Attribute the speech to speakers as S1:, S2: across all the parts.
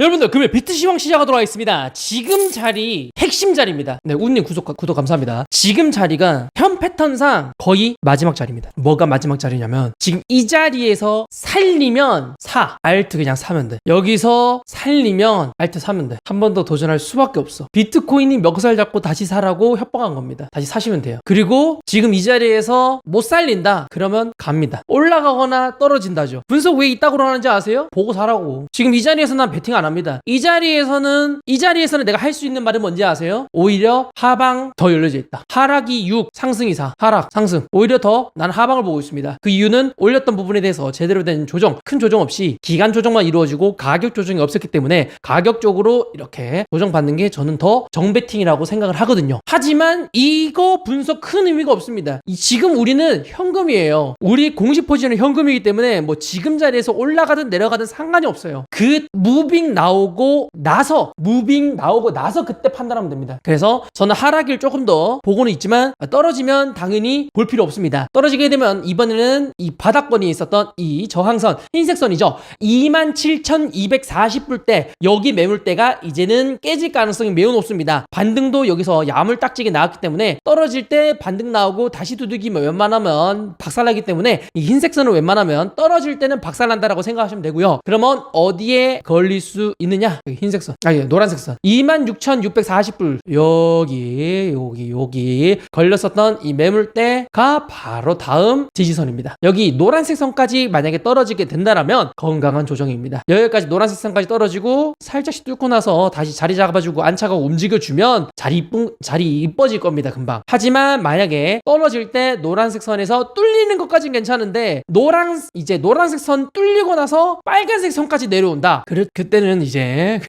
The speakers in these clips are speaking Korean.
S1: 여러분들 금요일 비트 시황 시작하도록 하겠습니다. 지금 자리 핵심 자리입니다. 네, 우님 구독 구독 감사합니다. 지금 자리가 현 패턴상 거의 마지막 자리입니다. 뭐가 마지막 자리냐면 지금 이 자리에서 살리면 사 알트 그냥 사면 돼. 여기서 살리면 알트 사면 돼. 한 번 더 도전할 수밖에 없어. 비트코인이 멱살 잡고 다시 사라고 협박한 겁니다. 다시 사시면 돼요. 그리고 지금 이 자리에서 못 살린다. 그러면 갑니다. 올라가거나 떨어진다죠. 분석 왜 이따구로 하는지 아세요? 보고 사라고. 지금 이 자리에서 난 베팅 안 합니다. 이 자리에서는 이 자리에서는 내가 할 수 있는 말은 뭔지 아세요? 오히려 하방 더 열려져 있다. 하락이 6, 상승이 4. 하락, 상승. 오히려 더난 하방을 보고 있습니다. 그 이유는 올렸던 부분에 대해서 제대로 된 조정, 큰 조정 없이 기간 조정만 이루어지고 가격 조정이 없었기 때문에 가격적으로 이렇게 조정받는 게 저는 더 정베팅이라고 생각을 하거든요. 하지만 이거 분석 큰 의미가 없습니다. 이- 지금 우리는 현금이에요. 우리 공식 포지션은 현금이기 때문에 뭐 지금 자리에서 올라가든 내려가든 상관이 없어요. 그 무빙 나오고 나서 무빙 나오고 나서 그때 판단하면 됩니다. 그래서 저는 하락일 조금 더 보고는 있지만 떨어지면 당연히 볼 필요 없습니다. 떨어지게 되면 이번에는 이 바닥권이 있었던 이 저항선 흰색 선이죠. 27,240불 때 여기 매물대가 이제는 깨질 가능성이 매우 높습니다. 반등도 여기서 야물딱지게 나왔기 때문에 떨어질 때 반등 나오고 다시 두들기면 웬만하면 박살나기 때문에 이 흰색 선은 웬만하면 떨어질 때는 박살난다라고 생각하시면 되고요. 그러면 어디에 걸릴 수 있느냐? 여기 흰색 선. 아니, 노란색 선. 26,640불. 여기, 여기, 여기 걸렸었던 이 매물대가 바로 다음 지지선입니다. 여기 노란색 선까지 만약에 떨어지게 된다라면 건강한 조정입니다. 여기까지 노란색 선까지 떨어지고 살짝씩 뚫고 나서 다시 자리 잡아주고 안차가고 움직여주면 자리 이쁜, 자리 이뻐질 겁니다. 금방. 하지만 만약에 떨어질 때 노란색 선에서 뚫리는 것까진 괜찮은데 노란 이제 노란색 선 뚫리고 나서 빨간색 선까지 내려온다. 그 그때는 이제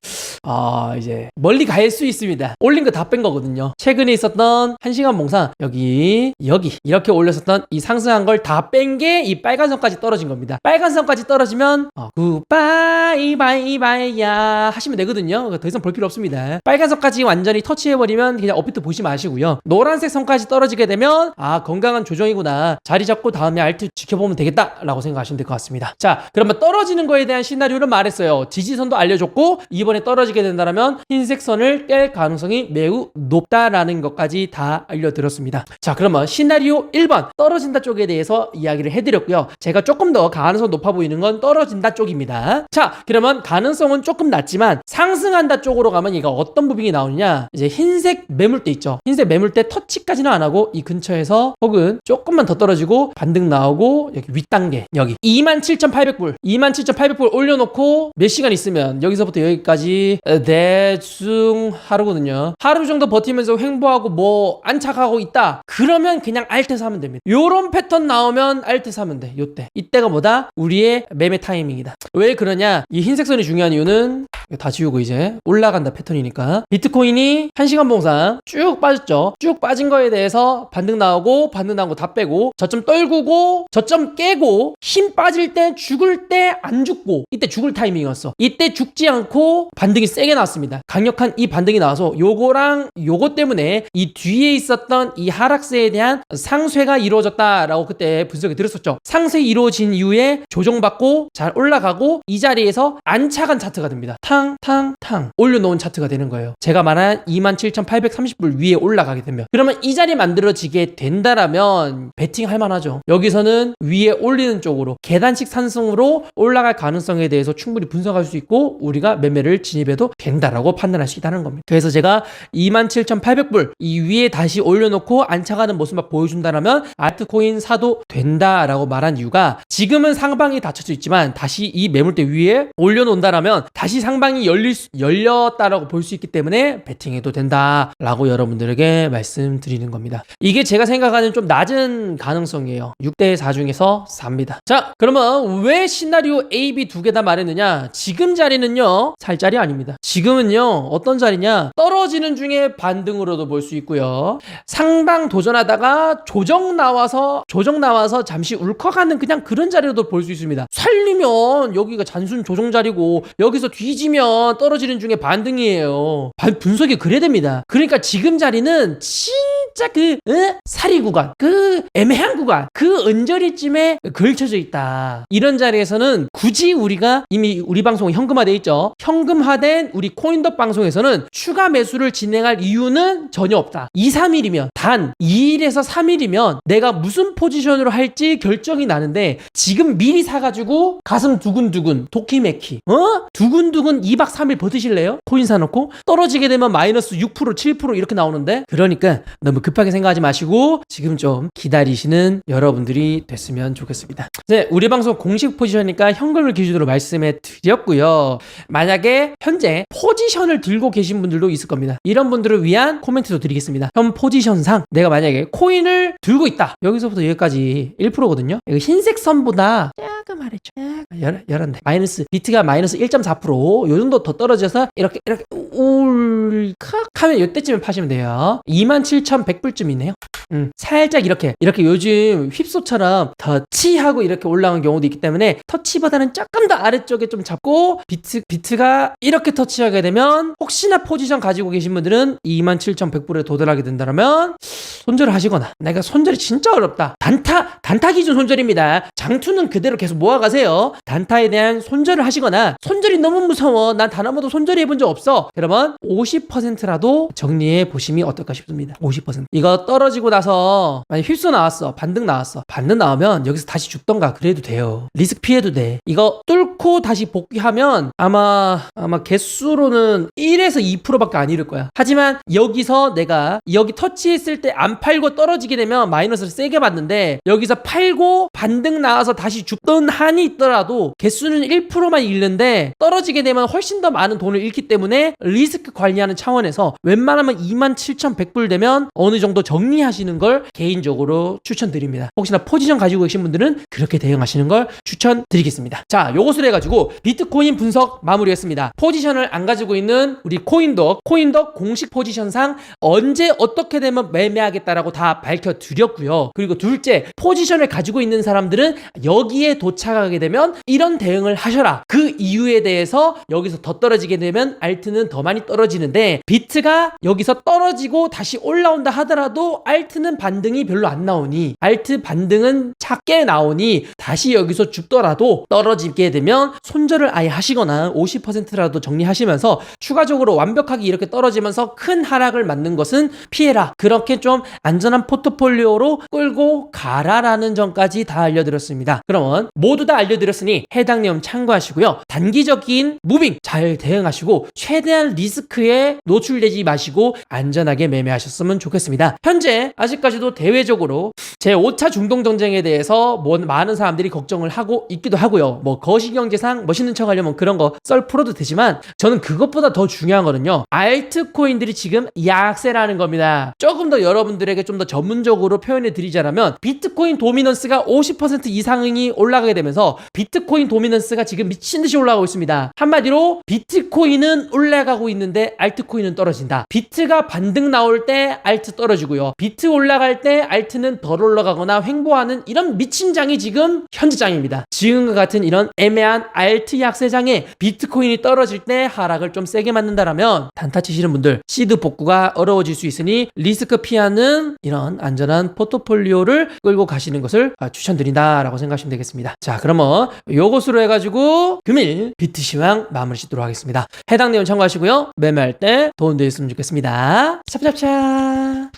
S1: 아 이제 멀리 갈 수 있습니다. 올린 거 다 뺀 거거든요. 최근에 있었던 한 시간 봉상 여기 여기 이렇게 올렸었던 이 상승한 걸 다 뺀 게 이 빨간 선까지 떨어진 겁니다. 빨간 선까지 떨어지면 어, 굿바이 바이 바이야 하시면 되거든요. 더 이상 볼 필요 없습니다. 빨간 선까지 완전히 터치해버리면 그냥 업비트 보지 마시고요. 노란색 선까지 떨어지게 되면 아 건강한 조정이구나 자리 잡고 다음에 알트 지켜보면 되겠다라고 생각하시면 될 것 같습니다. 자 그러면 떨어지는 거에 대한 시나리오를 말했어요. 지지선도 알려줬고 이번에 떨어지 게 된다면 흰색 선을 깰 가능성이 매우 높다라는 것까지 다 알려드렸습니다. 자 그러면 시나리오 1번 떨어진다 쪽에 대해서 이야기를 해드렸고요. 제가 조금 더 가능성 높아 보이는 건 떨어진다 쪽입니다. 자 그러면 가능성은 조금 낮지만 상승한다 쪽으로 가면 얘가 어떤 무빙이 나오느냐 이제 흰색 매물대 있죠. 흰색 매물대 터치까지는 안 하고 이 근처에서 혹은 조금만 더 떨어지고 반등 나오고 여기 윗단계 여기 27,800불 27,800불 올려놓고 몇 시간 있으면 여기서부터 여기까지 대충 하루거든요. 하루 정도 버티면서 횡보하고 뭐 안착하고 있다. 그러면 그냥 알트 사면 됩니다. 요런 패턴 나오면 알트 사면 돼. 요때. 이때가 뭐다? 우리의 매매 타이밍이다. 왜 그러냐? 이 흰색 선이 중요한 이유는 다 지우고 이제 올라간다 패턴이니까 비트코인이 1시간 봉상 쭉 빠졌죠. 쭉 빠진 거에 대해서 반등 나오고 반등 거다 빼고 저점 떨구고 저점 깨고 힘 빠질 때 죽을 때 안 죽고 이때 죽을 타이밍이었어. 이때 죽지 않고 반등이 세게 나왔습니다. 강력한 이 반등이 나와서 요거랑 요거 때문에 이 뒤에 있었던 이 하락세에 대한 상쇄가 이루어졌다라고 그때 분석이 들었었죠. 상쇄 이루어진 이후에 조정받고 잘 올라가고 이 자리에서 안착한 차트가 됩니다. 탕, 탕, 탕 올려놓은 차트가 되는 거예요. 제가 말한 27,830불 위에 올라가게 되면 그러면 이 자리 만들어지게 된다라면 베팅할 만하죠. 여기서는 위에 올리는 쪽으로 계단식 산승으로 올라갈 가능성에 대해서 충분히 분석할 수 있고 우리가 매매를 진입해도 된다라고 판단할 수 있다는 겁니다. 그래서 제가 27,800불 이 위에 다시 올려놓고 안착하는 모습만 보여준다라면 알트코인 사도 된다라고 말한 이유가 지금은 상방이 닫혀져 있지만 다시 이 매물대 위에 올려놓는다라면 다시 상방 이 열릴 수- 열렸다라고 볼 수 있기 때문에 베팅해도 된다라고 여러분들에게 말씀드리는 겁니다. 이게 제가 생각하는 좀 낮은 가능성이에요. 6대 4 중에서 4입니다. 자, 그러면 왜 시나리오 A, B 두 개 다 말했느냐? 지금 자리는요, 살 자리 아닙니다. 지금은요, 어떤 자리냐? 떨어지는 중에 반등으로도 볼 수 있고요. 상방 도전하다가 조정 나와서, 조정 나와서 잠시 울컥하는 그냥 그런 자리로도 볼 수 있습니다. 살리면 여기가 잔순 조정 자리고, 여기서 뒤지면 떨어지면 떨어지는 중에 반등이에요. 반- 분석이 그래야 됩니다. 그러니까 지금 자리는 진 짜그 에? 사리 구간, 그 애매한 구간, 그 언저리쯤에 걸쳐져 있다. 이런 자리에서는 굳이 우리가 이미 우리 방송 현금화돼 있죠. 현금화된 우리 코인덕 방송에서는 추가 매수를 진행할 이유는 전혀 없다. 2, 3일이면 단 2일에서 3일이면 내가 무슨 포지션으로 할지 결정이 나는데 지금 미리 사가지고 가슴 두근두근 도키메키 어? 두근두근 2박 3일 버티실래요? 코인 사놓고 떨어지게 되면 마이너스 6% 7% 이렇게 나오는데 그러니까 너무 급하게 생각하지 마시고 지금 좀 기다리시는 여러분들이 됐으면 좋겠습니다. 네, 우리 방송 공식 포지션이니까 현금을 기준으로 말씀해 드렸고요. 만약에 현재 포지션을 들고 계신 분들도 있을 겁니다. 이런 분들을 위한 코멘트도 드리겠습니다. 현 포지션상 내가 만약에 코인을 들고 있다. 여기서부터 여기까지 1%거든요. 이거 흰색 선보다 조금 아래죠. 열, 열한데 마이너스 비트가 마이너스 1.4%요 정도 더 떨어져서 이렇게 이렇게 울컥 하면 이때쯤에 파시면 돼요. 27,100불쯤이네요. 음, 살짝 이렇게 이렇게 요즘 휩소처럼 터치하고 이렇게 올라온 경우도 있기 때문에 터치보다는 조금 더 아래쪽에 좀 잡고 비트 비트가 이렇게 터치하게 되면 혹시나 포지션 가지고 계신 분들은 27,100불에 도달하게 된다면 손절을 하시거나 내가 손절이 진짜 어렵다 단타 단타 기준 손절입니다 장투는 그대로 계속 모아가세요. 단타에 대한 손절을 하시거나 손절이 너무 무서워. 난 단 한 번도 손절해 본 적 없어. 그러면 50%라도 정리해 보심이 어떨까 싶습니다. 50% 이거 떨어지고 나서 만약 휩소 나왔어. 반등 나왔어. 반등 나오면 여기서 다시 죽던가 그래도 돼요. 리스크 피해도 돼. 이거 뚫고 다시 복귀하면 아마 아마 개수로는 1에서 2%밖에 안 이를 거야. 하지만 여기서 내가 여기 터치했을 때 안 팔고 떨어지게 되면 마이너스를 세게 받는데 여기서 팔고 반등 나와서 다시 죽던 한이 있더라도 개수는 1%만 잃는데 떨어지게 되면 훨씬 더 많은 돈을 잃기 때문에 리스크 관리하는 차원에서 웬만하면 27,100불 되면 어느 정도 정리하시는 걸 개인적으로 추천드립니다. 혹시나 포지션 가지고 계신 분들은 그렇게 대응하시는 걸 추천드리겠습니다. 자, 요것을 해가지고 비트코인 분석 마무리했습니다. 포지션을 안 가지고 있는 우리 코인덕, 코인덕 공식 포지션상 언제 어떻게 되면 매매하겠다라고 다 밝혀드렸고요. 그리고 둘째, 포지션을 가지고 있는 사람들은 여기에 도 착하게 되면 이런 대응을 하셔라. 그 이유에 대해서 여기서 더 떨어지게 되면 알트는 더 많이 떨어지는데 비트가 여기서 떨어지고 다시 올라온다 하더라도 알트는 반등이 별로 안 나오니 알트 반등은 작게 나오니 다시 여기서 죽더라도 떨어지게 되면 손절을 아예 하시거나 50%라도 정리하시면서 추가적으로 완벽하게 이렇게 떨어지면서 큰 하락을 맞는 것은 피해라. 그렇게 좀 안전한 포트폴리오로 끌고 가라라는 점까지 다 알려드렸습니다. 그러면 모두 다 알려드렸으니 해당 내용 참고하시고요. 단기적인 무빙 잘 대응하시고 최대한 리스크에 노출되지 마시고 안전하게 매매하셨으면 좋겠습니다. 현재 아직까지도 대외적으로 제 5차 중동 전쟁에 대해서 뭐 많은 사람들이 걱정을 하고 있기도 하고요. 뭐 거시경제상 멋있는 척 하려면 그런 거 썰 풀어도 되지만 저는 그것보다 더 중요한 거는요. 알트코인들이 지금 약세라는 겁니다. 조금 더 여러분들에게 좀 더 전문적으로 표현해 드리자면 비트코인 도미넌스가 50% 이상이 올라가 게 되면서 비트코인 도미넌스가 지금 미친 듯이 올라가고 있습니다. 한마디로 비트코인은 올라가고 있는데 알트코인은 떨어진다. 비트가 반등 나올 때 알트 떨어지고요. 비트 올라갈 때 알트는 덜 올라가거나 횡보하는 이런 미친 장이 지금 현재 장입니다. 지금과 같은 이런 애매한 알트 약세장에 비트코인이 떨어질 때 하락을 좀 세게 맞는다라면 단타 치시는 분들 시드 복구가 어려워질 수 있으니 리스크 피하는 이런 안전한 포트폴리오를 끌고 가시는 것을 아, 추천드린다라고 생각하시면 되겠습니다. 자, 그러면 요것으로 해가지고 금일 비트 시황 마무리 짓도록 하겠습니다. 해당 내용 참고하시고요. 매매할 때 도움 되셨으면 좋겠습니다. 찹찹찹.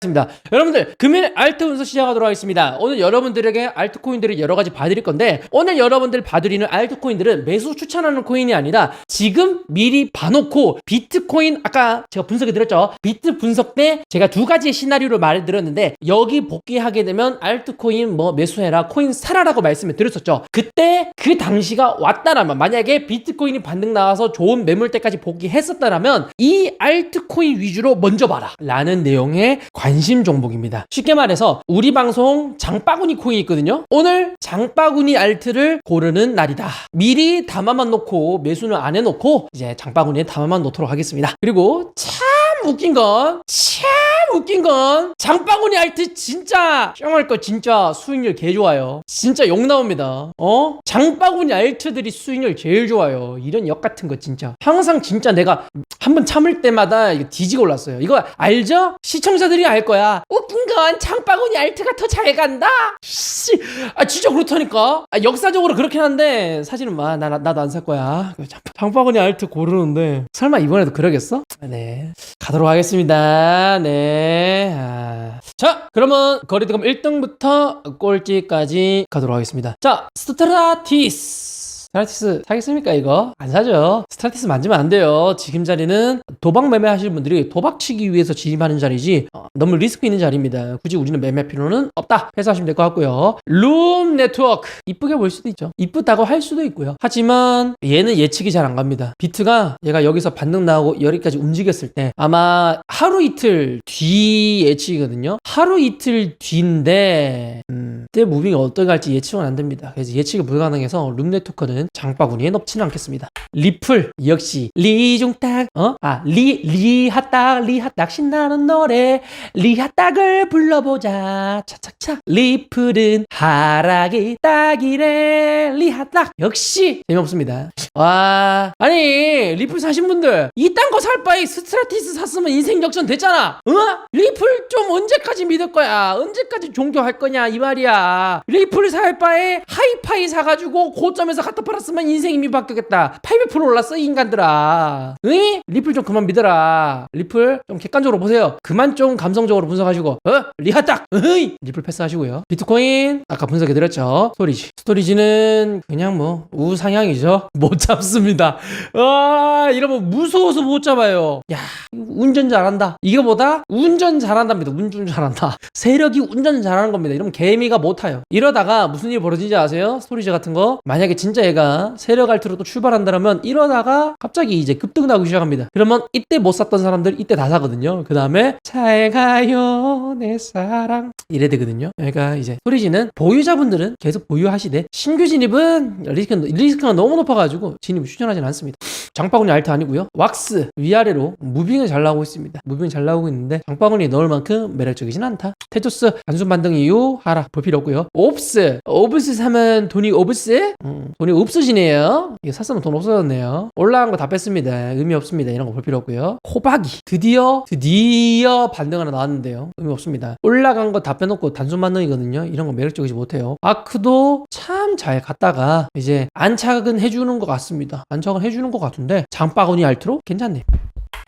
S1: 있습니다. 여러분들 금일 알트 운석 시작하도록 하겠습니다. 오늘 여러분들에게 알트코인들을 여러 가지 봐드릴 건데 오늘 여러분들 봐드리는 알트코인들은 매수 추천하는 코인이 아니라 지금 미리 봐놓고 비트코인 아까 제가 분석해 드렸죠. 비트 분석 때 제가 두 가지의 시나리오를 말해드렸는데 여기 복귀하게 되면 알트코인 뭐 매수해라 코인 사라라고 말씀을 드렸었죠. 그때 그 당시가 왔다라면 만약에 비트코인이 반등 나와서 좋은 매물대까지 복귀했었다라면 이 알트코인 위주로 먼저 봐라 라는 내용의 관심 종목입니다. 쉽게 말해서 우리 방송 장바구니 코인이 있거든요. 오늘 장바구니 알트를 고르는 날이다. 미리 담아만 놓고 매수는 안 해놓고 이제 장바구니에 담아만 놓도록 하겠습니다. 그리고 참 웃긴 건 참 웃긴 건 장바구니 알트 진짜 짱할 거 진짜 수익률 개 좋아요. 진짜 욕 나옵니다. 어? 장바구니 알트들이 수익률 제일 좋아요. 이런 역 같은 거 진짜. 항상 진짜 내가 한 번 참을 때마다 이거 뒤지고 올랐어요. 이거 알죠? 시청자들이 알 거야. 웃긴 건 장바구니 알트가 더 잘 간다. 씨, 아 진짜 그렇다니까. 아, 역사적으로 그렇긴 한데 사실은 막 나, 나, 나도 안 살 거야. 장- 장바구니 알트 고르는데 설마 이번에도 그러겠어? 네. 가도록 하겠습니다. 네. 아. 자, 그러면 거리드감 1등부터 꼴찌까지 가도록 하겠습니다. 자, 스트라티스. 스트라티스 사겠습니까 이거? 안 사죠. 스트라티스 만지면 안 돼요. 지금 자리는 도박 매매 하시는 분들이 도박치기 위해서 진입하는 자리지 어, 너무 리스크 있는 자리입니다. 굳이 우리는 매매 필요는 없다. 회수하시면 될 것 같고요. 룸 네트워크 이쁘게 볼 수도 있죠. 이쁘다고 할 수도 있고요. 하지만 얘는 예측이 잘 안 갑니다. 비트가 얘가 여기서 반등 나오고 여기까지 움직였을 때 아마 하루 이틀 뒤 예측이거든요. 하루 이틀 뒤인데 음, 그때 무빙이 어떻게 갈지 예측은 안 됩니다. 그래서 예측이 불가능해서 룸 네트워크는 장바구니에 넣지는 않겠습니다. 리플 역시 리중딱 어? 아리 리핫딱 리핫딱 신나는 노래 리핫딱을 불러보자 차차차 리플은 하락이 딱이래 리핫딱 역시 재미없습니다. 와 아니 리플 사신 분들 이딴 거 살 바에 스트라티스 샀으면 인생 역전 됐잖아. 어? 리플 좀 언제까지 믿을 거야? 언제까지 종교할 거냐 이 말이야. 리플 살 바에 하이파이 사가지고 고점에서 갖다 팔았으면 인생 이미 바뀌었겠다. 800% 올랐어 이 인간들아. 응? 리플 좀 그만 믿어라. 리플 좀 객관적으로 보세요. 그만 좀 감성적으로 분석하시고 어? 리하딱 으이! 리플 패스하시고요. 비트코인 아까 분석해 드렸죠. 스토리지. 스토리지는 그냥 뭐 우상향이죠. 못 잡습니다. 아 이러면 무서워서 못 잡아요. 야 운전 잘한다. 이거보다 운전 잘한답니다. 운전 잘한다. 세력이 운전 잘하는 겁니다. 이러면 개미가 못 타요. 이러다가 무슨 일이 벌어지지 아세요? 스토리지 같은 거 만약에 진짜 얘가 세력 알트로 또 출발한다면 이러다가 갑자기 이제 급등 나기 시작합니다. 그러면 이때 못 샀던 사람들 이때 다 사거든요. 그 다음에 잘 가요 내 사랑 이래 되거든요. 그러니까 이제 스토리지는 보유자분들은 계속 보유하시되 신규 진입은 리스크, 리스크가 너무 높아가지고 진입을 추천하지는 않습니다. 장바구니 알트 아니고요. 왁스 위아래로 무빙을 잘 나오고 있습니다. 무빙 잘 나오고 있는데 장바구니 넣을 만큼 매력적이진 않다. 테토스 단순 반등 이후 하락 볼 필요 없고요. 옵스 옵스 사면 돈이 옵스? 음, 돈이 없으시네요. 이거 샀으면 돈 없어졌네요. 올라간 거 다 뺐습니다. 의미 없습니다. 이런 거 볼 필요 없고요. 코박이 드디어 드디어 반등 하나 나왔는데요. 의미 없습니다. 올라간 거 다 빼놓고 단순 반등이거든요. 이런 거 매력적이지 못해요. 아크도 참 잘 갔다가 이제 안착은 해주는 것 같습니다. 안착은 해주는 것 같은데 장바구니 알트로 괜찮네요.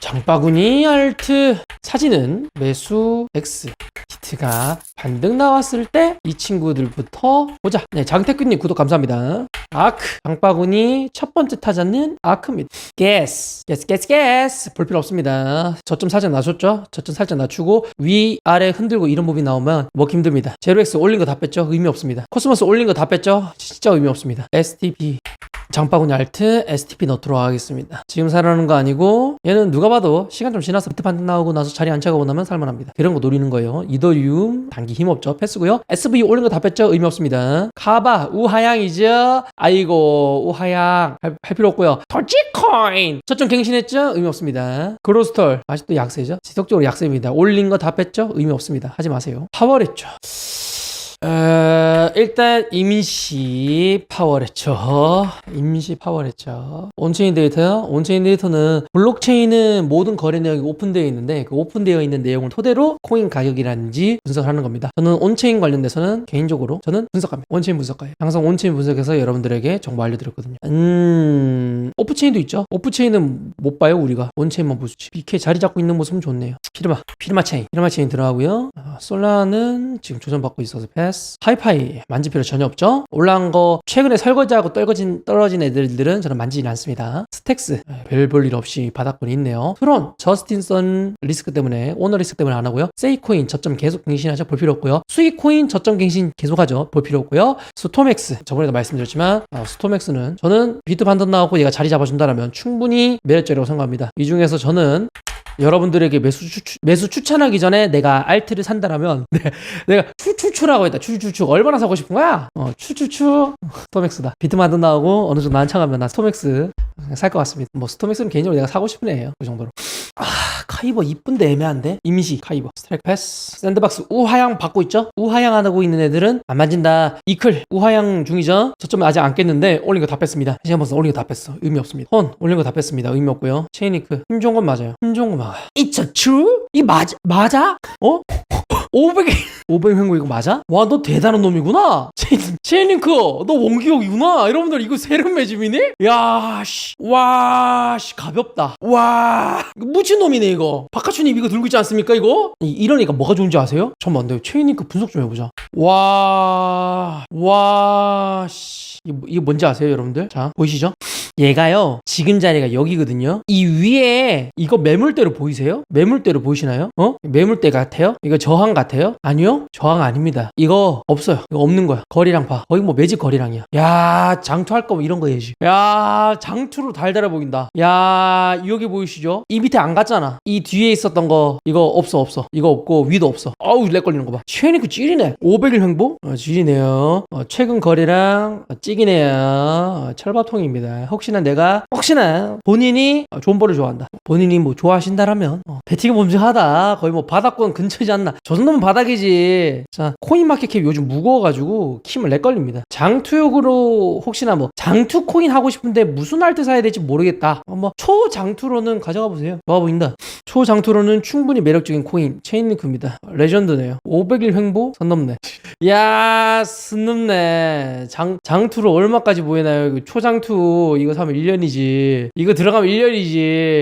S1: 장바구니 알트 사진은 매수 X 히트가 반등 나왔을 때 이 친구들부터 보자. 네, 장태근님 구독 감사합니다. 아크 장바구니 첫 번째 타자는 아크입니다. 게스 게스 게스 게스 볼 필요 없습니다. 저점 살짝 낮췄죠? 저점 살짝 낮추고 위 아래 흔들고 이런 부분이 나오면 먹기 힘듭니다. 제로엑스 올린 거 다 뺐죠? 의미 없습니다. 코스모스 올린 거 다 뺐죠? 진짜 의미 없습니다. STP 장바구니 알트 STP 넣도록 하겠습니다. 지금 사라는 거 아니고 얘는 누가 봐도 시간 좀 지나서 비트 반등 나오고 나서 자리 안착하고 나면 살만합니다. 그런 거 노리는 거예요. 이더리움 단기 힘 없죠. 패스고요. SV 올린 거 다 뺐죠. 의미 없습니다. 카바 우하향이죠. 아이고 우하향 할, 할 필요 없고요. 털치코인 저점 갱신했죠. 의미 없습니다. 그로스톨 아직도 약세죠. 지속적으로 약세입니다. 올린 거 다 뺐죠. 의미 없습니다. 하지 마세요. 파워랬죠. 어, 일단 임시 파워랬죠. 임시 파워랬죠. 온체인 데이터요. 온체인 데이터는 블록체인은 모든 거래 내역이 오픈되어 있는데 그 오픈되어 있는 내용을 토대로 코인 가격이라든지 분석하는 겁니다. 저는 온체인 관련돼서는 개인적으로 저는 분석합니다. 온체인 분석가예요. 항상 온체인 분석해서 여러분들에게 정보 알려드렸거든요. 음, 오프체인도 있죠. 오프체인은 못 봐요 우리가. 온체인만 볼수 있지. BK 자리 잡고 있는 모습은 좋네요. 피르마, 피르마 체인, 피르마 체인 들어가고요. 아, 솔라는 지금 조정받고 있어서 패 스. 하이파이 만질 필요 전혀 없죠. 올라간 거 최근에 설거지하고 떨어진 떨어진 애들들은 저는 만지지 않습니다. 스택스 아, 별볼 일 없이 바닥권이 있네요. 트론, 저스틴선 리스크 때문에 오너 리스크 때문에 안 하고요. 세이코인 저점 계속 갱신하죠. 볼 필요 없고요. 수익코인 저점 갱신 계속하죠. 볼 필요 없고요. 스토맥스 저번에도 말씀드렸지만 어, 스토맥스는 저는 비트 반등 나오고 얘가 자리 잡아준다라면 충분히 매력적이라고 생각합니다. 이 중에서 저는 여러분들에게 매수 추, 매수 추천하기 전에 내가 알트를 산다라면 네, 내가 추추추라고 했다. 추추추 얼마나 사고 싶은 거야? 어, 추추추 스토맥스다. 비트마드 나오고 어느 정도 안창하면 나 스토맥스 살 것 같습니다. 뭐 스토맥스는 개인적으로 내가 사고 싶은 애예요. 그 정도로. 아, 카이버 이쁜데 애매한데? 임시 카이버. 스트라이크 패스. 샌드박스 우하양 받고 있죠? 우하양 안 하고 있는 애들은 안 만진다. 이클 우하양 중이죠? 저점 아직 안 깼는데 올린 거 다 뺐습니다. 시간 벌써 올린 거 다 뺐어. 의미 없습니다. 헌 올린 거 다 뺐습니다. 의미 없고요. 체이니크. 힘 좋은 건 맞아요. 힘 좋은 건 맞아요. It's a? 이 맞아? 맞아? 어? 500에 500 횡보 이거 맞아? 와 너 대단한 놈이구나 체인- 체인링크 너 원기옥이구나 여러분들 이거 세련 매집이니? 야씨 와씨 가볍다 와 묻힌 놈이네 이거 바카추님 이거 들고 있지 않습니까 이거? 이- 이러니까 뭐가 좋은지 아세요? 잠깐만 내가 체인링크 분석 좀 해보자 와와씨 이게, 뭐- 이게 뭔지 아세요 여러분들? 자 보이시죠? 얘가요 지금 자리가 여기거든요. 이 위에 이거 매물대로 보이세요? 매물대로 보이시나요? 어? 매물대 같아요? 이거 저항 같아요? 아니요 저항 아닙니다. 이거 없어요. 이거 없는 거야. 거리랑 봐. 거의 뭐 매직 거리랑이야. 야 장투할 거면 이런 거 해야지 야 장투로 달달해 보인다. 야 여기 보이시죠? 이 밑에 안 갔잖아. 이 뒤에 있었던 거 이거 없어 없어. 이거 없고 위도 없어. 아우 렉 걸리는 거봐. 최니그 찌리네. 500일 횡보? 어, 찌리네요. 어, 최근 거리랑 어, 찌기네요. 어, 철밥통입니다 혹시나 내가 혹시나 본인이 어, 존버를 좋아한다. 본인이 뭐 좋아하신다라면 어, 배팅 범죄하다. 거의 뭐 바닥권 근처지 않나. 저 정도면 바닥이지. 자 코인마켓캡 요즘 무거워가지고 킴을 렉 걸립니다. 장투용으로 혹시나 뭐 장투 코인 하고 싶은데 무슨 알트 사야 될지 모르겠다. 어, 뭐 초장투로는 가져가 보세요. 좋아 보인다. 초장투로는 충분히 매력적인 코인 체인링크입니다. 레전드네요. 500일 횡보 선 넘네 야, 순 넘네. 장, 장투로 얼마까지 보이나요? 이거 초장투, 이거 사면 1년이지. 이거 들어가면 1년이지.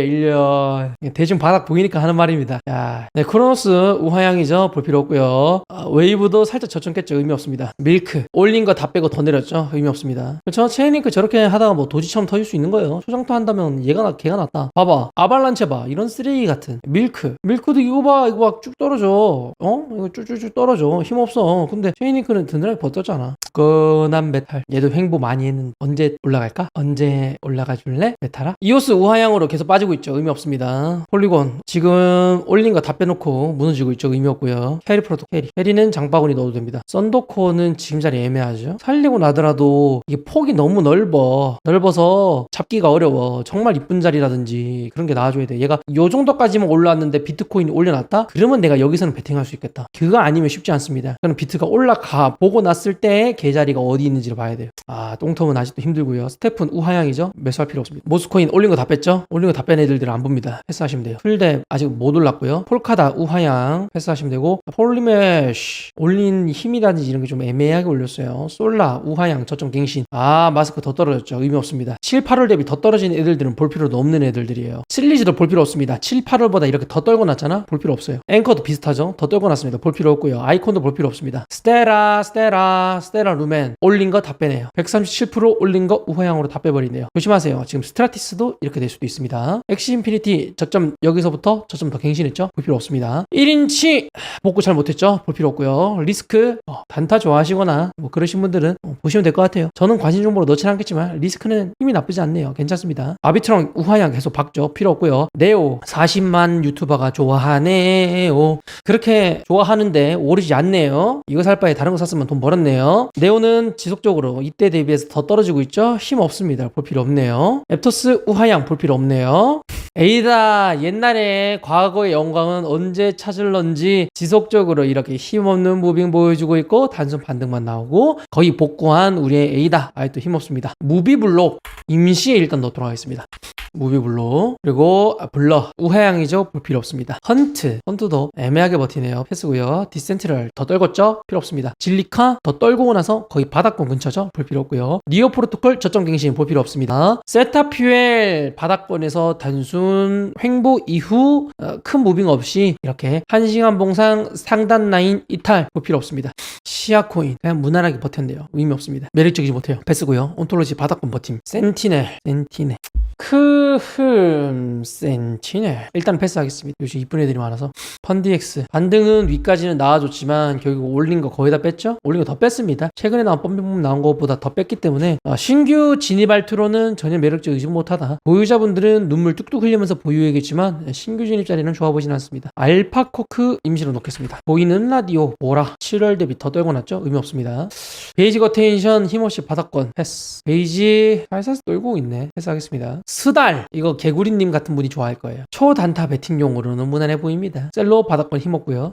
S1: 1년. 대충 바닥 보이니까 하는 말입니다. 야, 네, 크로노스 우하향이죠. 볼 필요 없고요. 아, 웨이브도 살짝 저점겠죠. 의미 없습니다. 밀크. 올린 거 다 빼고 더 내렸죠. 의미 없습니다. 그렇죠? 체인링크 저렇게 하다가 뭐 도지처럼 터질 수 있는 거예요. 초장투 한다면 얘가 나, 걔가 낫다. 봐봐. 아발란체 봐. 이런 쓰레기 같은. 밀크. 밀크도 이거 봐. 이거 막 쭉 떨어져. 어? 이거 쭉쭉쭉 떨어져. 힘 없어. 근데 체이니크는 든든하게 버텼잖아. 끈한 메탈. 얘도 횡보 많이 했는데 언제 올라갈까? 언제 올라가 줄래? 메탈아? 이오스 우하향으로 계속 빠지고 있죠. 의미 없습니다. 폴리곤. 지금 올린 거 다 빼놓고 무너지고 있죠. 의미 없고요. 캐리 프로토 캐리. 캐리는 장바구니 넣어도 됩니다. 썬더코어는 지금 자리 애매하죠. 살리고 나더라도 이게 폭이 너무 넓어. 넓어서 잡기가 어려워. 정말 이쁜 자리라든지 그런 게 나와줘야 돼. 얘가 요 정도까지만 올라왔는데 비트코인이 올려놨다? 그러면 내가 여기서는 베팅할 수 있겠다. 그거 아니면 쉽지 않습니다. 저는 비트가 올 라가 보고 났을 때 계자리가 어디 있는지를 봐야 돼요. 아, 똥텀은 아직도 힘들고요. 스테픈 우하향이죠. 매수할 필요 없습니다. 모스코인 올린 거 다 뺐죠? 올린 거 다 뺀 애들들은 안 봅니다. 패스하시면 돼요. 풀대 아직 못 올랐고요. 폴카다 우하향 패스하시면 되고 폴리메쉬 올린 힘이라든지 이런 게 좀 애매하게 올렸어요. 솔라 우하향 저점 갱신. 아, 마스크 더 떨어졌죠. 의미 없습니다. 7, 8월 대비 더 떨어진 애들들은 볼 필요도 없는 애들들이에요. 실리즈도 볼 필요 없습니다. 7, 8월보다 이렇게 더 떨고 났잖아? 볼 필요 없어요. 앵커도 비슷하죠? 더 떨고 났습니다. 볼 필요 없고요. 아이콘도 볼 필요 없습니다. 스 테라, 스테라, 스테라 루멘 올린 거 다 빼네요. 137% 올린 거 우하향으로 다 빼버리네요. 조심하세요. 지금 스트라티스도 이렇게 될 수도 있습니다. 엑시 인피니티 저점 여기서부터 저점 더 갱신했죠? 볼 필요 없습니다. 1인치 복구 잘 못했죠? 볼 필요 없고요. 리스크 어, 단타 좋아하시거나 뭐 그러신 분들은 어, 보시면 될 것 같아요. 저는 관심 정보로 넣진 않겠지만 리스크는 힘이 나쁘지 않네요. 괜찮습니다. 아비트랑 우하향 계속 박죠. 필요 없고요. 네오 40만 유튜버가 좋아하네요. 그렇게 좋아하는데 오르지 않네요. 이거 살 바에 다른 거 샀으면 돈 벌었네요. 네오는 지속적으로 이때 대비해서 더 떨어지고 있죠. 힘 없습니다. 볼 필요 없네요. 앱토스 우하향 볼 필요 없네요. 에이다 옛날에 과거의 영광은 언제 찾을런지 지속적으로 이렇게 힘없는 무빙 보여주고 있고 단순 반등만 나오고 거의 복구한 우리의 에이다 아직도 힘없습니다 무비블록 임시에 일단 넣도록 하겠습니다 무비블록 그리고 아, 블러. 우하향이죠? 볼 필요 없습니다. 헌트. 헌트도 애매하게 버티네요. 패스고요. 디센트럴 더 떨궜죠? 필요 없습니다. 진리카 더 떨고 나서 거의 바닥권 근처죠? 볼 필요 없고요. 니어 프로토콜 저점 갱신 볼 필요 없습니다. 세타퓨엘 바닥권에서 단순 횡보 이후 어, 큰 무빙 없이 이렇게 1시간 봉상 상단 라인 이탈 볼 필요 없습니다. 시아코인. 그냥 무난하게 버텼네요. 의미 없습니다. 매력적이지 못해요. 패스고요. 온톨로지 바닥권 버팀. 센티넬. 센티넬 크흠 센티넬 일단 패스하겠습니다 요즘 이쁜 애들이 많아서 펀디엑스 반등은 위까지는 나와줬지만 결국 올린 거 거의 다 뺐죠 올린 거 더 뺐습니다 최근에 나온 펌핑 나온 것보다 더 뺐기 때문에 어, 신규 진입 알투로는 전혀 매력적이지 못하다 보유자분들은 눈물 뚝뚝 흘리면서 보유해야겠지만 신규 진입 자리는 좋아 보진 않습니다 알파코크 임시로 놓겠습니다 보이는 라디오 보라 7월 대비 더 떨고 찍어놨죠? 의미 없습니다. 베이지 거테이션 힘없이 바닥권 패스. 베이지 살살 떨고 있네. 패스하겠습니다. 스달 이거 개구리님 같은 분이 좋아할 거예요. 초단타 배팅용으로는 무난해 보입니다. 셀로 바닥권 힘없고요.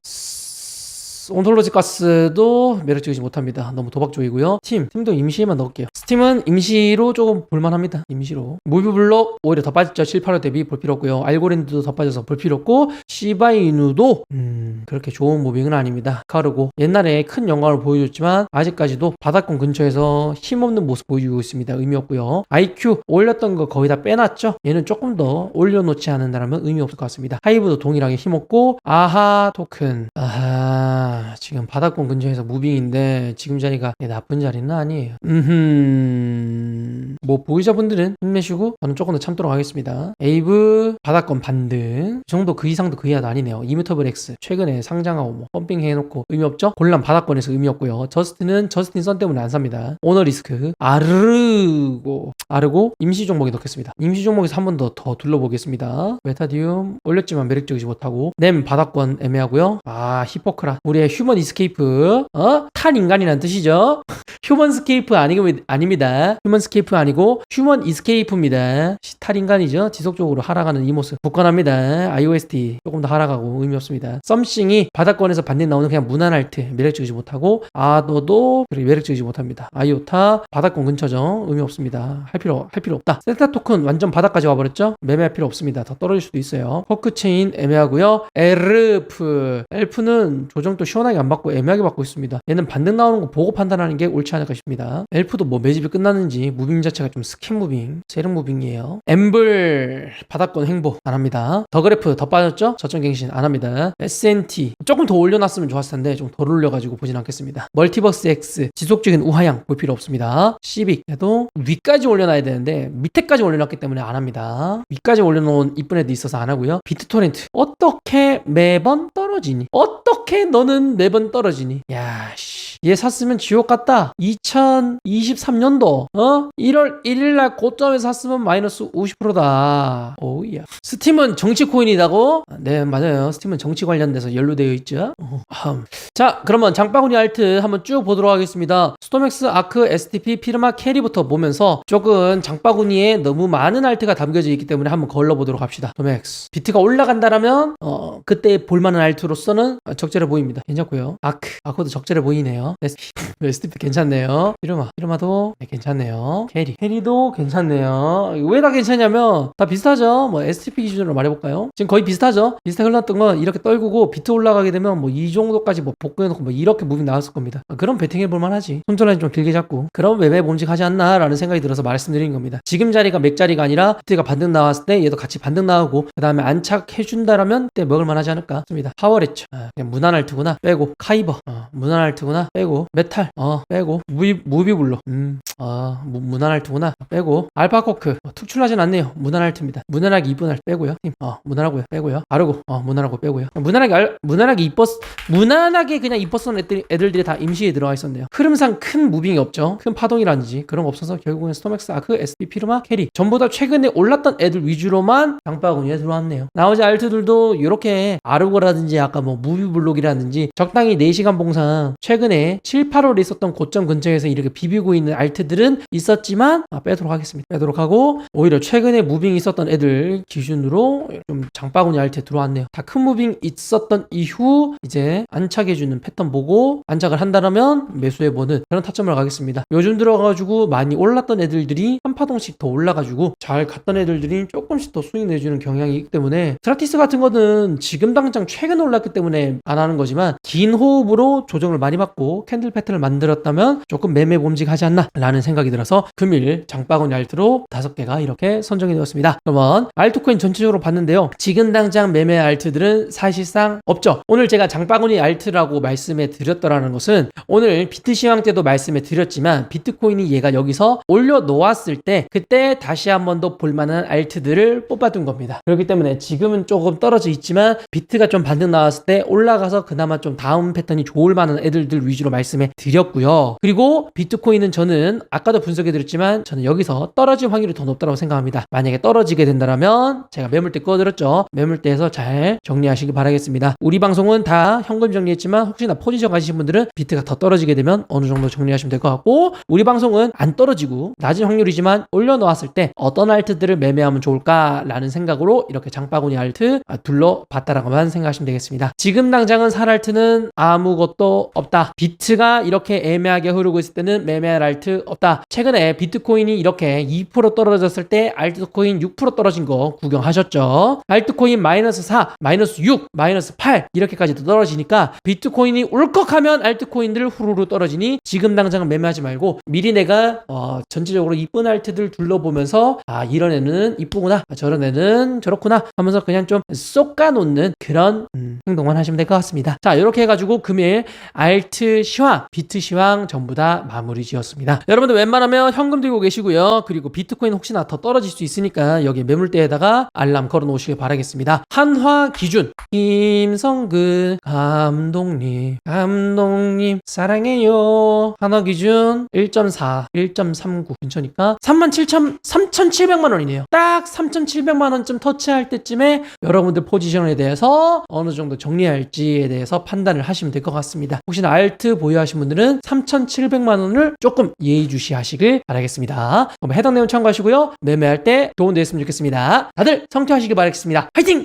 S1: 온톨로지 가스도 매력적이지 못합니다. 너무 도박적이고요. 팀, 팀도 임시에만 넣을게요. 스팀은 임시로 조금 볼만합니다. 임시로. 무비블록 오히려 더 빠졌죠. 7, 8호 대비 볼 필요 없고요. 알고랜드도 더 빠져서 볼 필요 없고 시바이누도 음, 그렇게 좋은 무빙은 아닙니다. 가르고 옛날에 큰 영광을 보여줬지만 아직까지도 바닥권 근처에서 힘없는 모습 보여주고 있습니다. 의미 없고요. IQ 올렸던 거 거의 다 빼놨죠. 얘는 조금 더 올려놓지 않는다면 의미 없을 것 같습니다. 하이브도 동일하게 힘없고 아하 토큰 아하 지금 바닥권 근처에서 무빙인데 지금 자리가 나쁜 자리는 아니에요. 음흠 뭐 보유자분들은 힘내시고 저는 조금 더 참도록 하겠습니다. 에이브 바닥권 반등 이 정도 그 이상도 그 이하도 아니네요. 이뮤터블 X 최근에 상장하고 뭐 펌핑 해놓고 의미 없죠? 골란 바닥권에서 의미 없고요. 저스트는 저스틴 선 때문에 안 삽니다. 오너 리스크 아르고 아르고 임시 종목에 넣겠습니다. 임시 종목에서 한 번 더 더 둘러보겠습니다. 메타디움 올렸지만 매력적이지 못하고 넴 바닥권 애매하고요. 아 히포크라 우리의 휴먼 이스케이프 어? 탈 인간이란 뜻이죠. 휴먼 스케이프 아니고 아닙니다. 휴먼 스케이프 아니고 휴먼 이스케이프입니다. 시- 탈 인간이죠. 지속적으로 하락하는 이 모습 굳건합니다. IOST 조금 더 하락하고 의미 없습니다. 썸싱이 바닥권에서 반대 나오는 그냥 무난 알트 매력적이지 못하고 아너도 그렇게 매력적이지 못합니다. 아이오타 바닥권 근처죠. 의미 없습니다. 할 필요 할 필요 없다. 세타 토큰 완전 바닥까지 와버렸죠. 매매할 필요 없습니다. 더 떨어질 수도 있어요. 포크 체인 애매하고요. 엘프 엘프는 조정도 시원하게 안 받고 애매하게 받고 있습니다. 얘는 반등 나오는 거 보고 판단하는 게 옳지 않을까 싶습니다. 엘프도 뭐 매집이 끝났는지 무빙 자체가 좀 스캔 무빙, 세력 무빙이에요. 엠블 바닥권 행보 안 합니다. 더 그래프 더 빠졌죠? 저점 갱신 안 합니다. SNT 조금 더 올려놨으면 좋았을 텐데 좀 덜 올려가지고 보진 않겠습니다. 멀티버스 X 지속적인 우하향 볼 필요 없습니다. 시빅 얘도 위까지 올려놔야 되는데 밑에까지 올려놨기 때문에 안 합니다. 위까지 올려놓은 이쁜 애도 있어서 안 하고요. 비트토렌트 어떻게 매번 떨어지니? 어떻게 너는 매번 떨어지니? 야 씨. 얘 샀으면 지옥 같다. 2023년도 어 1월 1일 날 고점에 샀으면 마이너스 50%다. 오 야. 스팀은 정치 코인이다고? 네 맞아요. 스팀은 정치 관련돼서 연루되어 있죠. 어, 흠. 자 그러면 장바구니 알트 한번 쭉 보도록 하겠습니다. 스토맥스, 아크, STP, 피르마, 캐리부터 보면서 조금 장바구니에 너무 많은 알트가 담겨져 있기 때문에 한번 걸러 보도록 합시다. 스토맥스. 비트가 올라간다라면 어 그때 볼만한 알트로서는 적절해 보입니다. 괜찮고요. 아크, 아크도 적절해 보이네요. STP, STP 괜찮네요. 피르마, 피르마도 네, 괜찮네요. 캐리, 캐리도 괜찮네요. 왜 다 괜찮냐면 다 비슷하죠. 뭐 STP 기준으로 말해볼까요? 지금 거의 비슷하죠. 비슷하게 흘렀던 건 이렇게 떨구고 비트 올라가게 되면 뭐 이 정도까지 뭐 복구해놓고 뭐 이렇게 무빙 나왔을 겁니다. 아, 그럼 배팅해 볼 만하지. 손절라인 좀 길게 잡고 그럼 매매 몸직하지 않나라는 생각이 들어서 말씀드린 겁니다. 지금 자리가 맥 자리가 아니라 비트가 반등 나왔을 때 얘도 같이 반등 나오고 그 다음에 안착해준다라면 그때 먹을 만하지 않을까 싶습니다. 파워레츠 아, 그냥 무난 알트구나 빼고 카이버 어, 무난 알트구나 빼고 메탈 어 빼고 무비 무비블로 음 아, 무, 무난 알트구나. 빼고. 알파코크. 어, 특출나진 않네요. 무난 알트입니다. 무난하게 이쁜 알트 빼고요. 팀. 어, 무난하고요. 빼고요. 아르고. 어, 무난하고 빼고요. 무난하게 알, 무난하게 이뻤, 무난하게 그냥 이뻤던 애들, 애들들이 다 임시에 들어가 있었네요. 흐름상 큰 무빙이 없죠. 큰 파동이라든지 그런 거 없어서 결국엔 스토맥스, 아크, SP, 피르마, 캐리. 전부 다 최근에 올랐던 애들 위주로만 장바구니에 들어왔네요. 나머지 알트들도 이렇게 아르고라든지 아까 뭐 무비블록이라든지 적당히 4시간 봉상 최근에 7, 8월에 있었던 고점 근처에서 이렇게 비비고 있는 알트들은 있었지만 아, 빼도록 하겠습니다. 빼도록 하고 오히려 최근에 무빙 있었던 애들 기준으로 좀 장바구니 알트에 들어왔네요. 다큰 무빙 있었던 이후 이제 안착해주는 패턴 보고 안착을 한다면 매수해보는 그런 타점을 가겠습니다. 요즘 들어가지고 많이 올랐던 애들들이 한 파동씩 더 올라가지고 잘 갔던 애들들이 조금씩 더 수익 내주는 경향이 있기 때문에 스트라티스 같은 거는 지금 당장 최근 올랐기 때문에 안 하는 거지만 긴 호흡으로 조정을 많이 받고 캔들 패턴을 만들었다면 조금 매매 봄직하지 않나 라는 생각이 들어서 금일 장바구니 알트로 다섯 개가 이렇게 선정이 되었습니다. 그러면 알 트코인 전체적으로 봤는데요. 지금 당장 매매 알트들은 사실상 없죠. 오늘 제가 장바구니 알트라고 말씀해 드렸더라는 것은 오늘 비트 시황 때도 말씀해 드렸지만 비트코인이 얘가 여기서 올려 놓았을 때 그때 다시 한 번 더 볼만한 알트들을 뽑아둔 겁니다. 그렇기 때문에 지금은 조금 떨어져 있지만 비트가 좀 반등 나왔을 때 올라가서 그나마 좀 다음 패턴이 좋을 만한 애들들 위주로 말씀해 드렸고요. 그리고 비트코인은 저는 아까도 분석해 드렸지만 저는 여기서 떨어질 확률이 더 높다고 생각합니다. 만약에 떨어지게 된다면 제가 매물대 꺼드렸죠. 매물대에서 잘 정리하시기 바라겠습니다. 우리 방송은 다 현금 정리했지만 혹시나 포지션 가시신 분들은 비트가 더 떨어지게 되면 어느 정도 정리하시면 될 것 같고 우리 방송은 안 떨어지고 낮은 확률이지만 올려놓았을 때 어떤 알트들을 매매하면 좋을까라는 생각으로 이렇게 장바구니 알트 아, 둘러봤다라고만 생각하시면 되겠습니다. 지금 당장은 살 알트는 아무것도 없다. 비트가 이렇게 애매하게 흐르고 있을 때는 매매할 알트 없다. 최근에 비트코인이 이렇게 2% 떨어졌을 때 알트코인 6% 떨어진 거 구경하셨죠? 알트코인 마이너스 4, 마이너스 6, 마이너스 8 이렇게까지 떨어지니까 비트코인이 울컥하면 알트코인들 후루루 떨어지니 지금 당장은 매매하지 말고 미리 내가 어, 전체적으로 이쁜 알트들 둘러보면서 아 이런 애는 이쁘구나 아, 저런 애는 저렇구나 하면서 그냥 좀 쏙가놓는 그런 음, 행동만 하시면 될 것 같습니다. 자 이렇게 해가지고 금일 알트 시황, 비트 시황 전부 다 마무리 지었습니다. 여러분들 웬만하면 현금 들고 계시고요. 그리고 비트코인 혹시나 더 떨어질 수 있으니까 여기 매물대에다 가 알람 걸어 놓으시길 바라겠습니다. 한화 기준 김성근 감독님 감독님 사랑해요. 한화 기준 1.4, 1.39 근처니까 37,000 3,700만 원이네요. 딱 3,700만 원쯤 터치할 때쯤에 여러분들 포지션에 대해서 어느 정도 정리할지에 대해서 판단을 하시면 될 것 같습니다. 혹시나 알트 보유하신 분들은 3,700만 원을 조금 예의주시하시길 바라겠습니다. 그럼 해당 내용 참고하시고요. 매매할 때 도움 되셨으면 좋겠습니다. 다들 성투하시길 바라겠습니다. 화이팅!